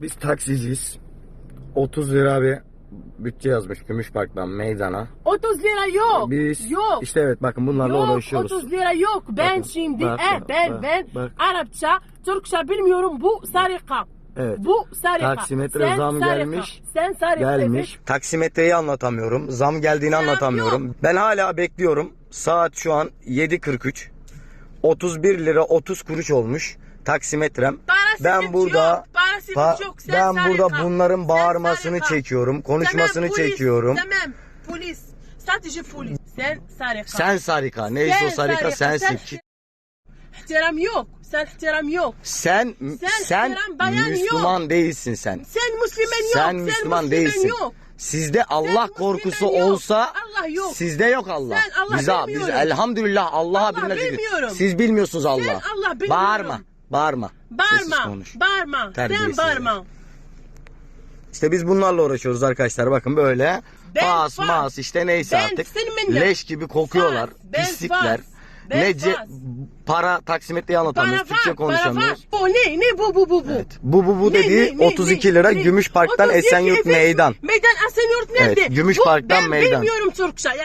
Biz taksiciyiz. 30 lira bir bütçe yazmış Gümüşpark'tan meydana. 30 lira yok. Biz yok. işte evet bakın bunlarla yok uğraşıyoruz. 30 lira yok. Ben Bakın, şimdi bak, eh bak, ben bak, ben bak. Arapça, Türkçe bilmiyorum. Bu sarika. Evet. Bu sarika. Taksimetre Sen zam sarika. gelmiş. Sen sarika. Gelmiş. Taksimetreyi anlatamıyorum. Zam geldiğini anlatamıyorum. Ben hala bekliyorum. Saat şu an 7.43. 31 lira 30 kuruş olmuş taksimetrem. Parası ben yok, parası pa- yok. Sen ben burada bunların Sen bağırmasını çekiyorum, konuşmasını Tamam, polis, çekiyorum. Tamam polis. Sadece polis. Sen sarika. Sen sarika, neyse o sarika sensin. Sen ihtiram yok. Sen ihtiram yok. Sen Sen sen ihtiram bayan Müslüman değilsin sen. Sen Müslüman yok. Sen Müslüman değilsin. yok. Sizde Allah Müslüman korkusu yok. olsa Allah yok. sizde yok Allah. Sen Allah biz, biz bilmiyorum. elhamdülillah Allah'a Allah bilmez. bilmiyorum. Siz bilmiyorsunuz Allah. Allah bilmiyorum. Bağırma. Bağırma. Sessiz Bağırma. konuş. Bağırma. Terbiyesiz. Sen bağırma. İşte biz bunlarla uğraşıyoruz arkadaşlar. Bakın böyle. Ben Pas fas. mas işte neyse Ben artık. seninle- Leş gibi kokuyorlar. Fas. Ben Pislikler. Ben ne ce- para taksimetreyi anlatamıyoruz. Türkçe. Para var. konuşamıyoruz. Bu ne? Ne bu bu bu bu? Evet. Bu bu bu Ne, dediği ne, ne, 32 ne, lira ne? Gümüşpark'tan 32 Esenyurt evet. Meydan. Meydan Esenyurt nerede? Evet, Gümüşpark'tan bu, ben meydan. bilmiyorum Türkçe. Yani